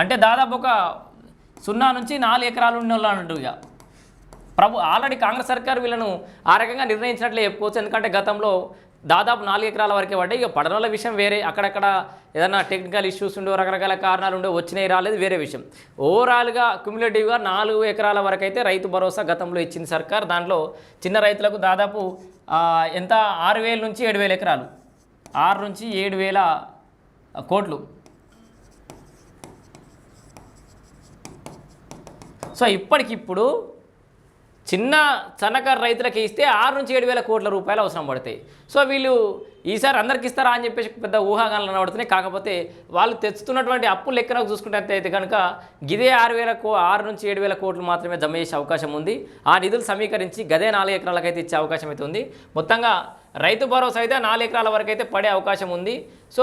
అంటే దాదాపు ఒక సున్నా నుంచి నాలుగు ఎకరాలు ఉన్న వాళ్ళు అన్నట్టు ఇక. ప్రభు ఆల్రెడీ కాంగ్రెస్ సర్కార్ వీళ్ళను ఆ రకంగా నిర్ణయించినట్లే చెప్పుకోవచ్చు. ఎందుకంటే గతంలో దాదాపు నాలుగు ఎకరాల వరకే పడ్డాయి. ఇక పడనల విషయం వేరే. అక్కడక్కడ ఏదైనా టెక్నికల్ ఇష్యూస్ ఉండో రకరకాల కారణాలు ఉండో వచ్చినాయి రాలేదు వేరే విషయం. ఓవరాల్గా క్యుములేటివ్గా నాలుగు ఎకరాల వరకు అయితే రైతు భరోసా గతంలో ఇచ్చింది సర్కార్. దాంట్లో చిన్న రైతులకు దాదాపు ఎంత? ఆరు వేల నుంచి ఏడు వేల ఎకరాలు. ఆరు నుంచి ఏడు వేల కోట్లు. సో ఇప్పటికిప్పుడు చిన్న సన్నకారు రైతులకి ఇస్తే ఆరు నుంచి ఏడు వేల కోట్ల రూపాయలు అవసరం పడతాయి. సో వీళ్ళు ఈసారి అందరికి ఇస్తారా అని చెప్పేసి పెద్ద ఊహాగానాలు కనబడుతున్నాయి కాకపోతే వాళ్ళు తెచ్చుతున్నటువంటి అప్పులు లెక్కన చూసుకున్నట్టయితే కనుక గిదే ఆరు వేల కో ఆరు నుంచి ఏడు వేల కోట్లు మాత్రమే జమ చేసే అవకాశం ఉంది. ఆ నిధులు సమీకరించి గదే నాలుగు ఎకరాలకైతే ఇచ్చే అవకాశం అయితే ఉంది. మొత్తంగా రైతు భరోసా అయితే నాలుగు ఎకరాల వరకు అయితే పడే అవకాశం ఉంది. సో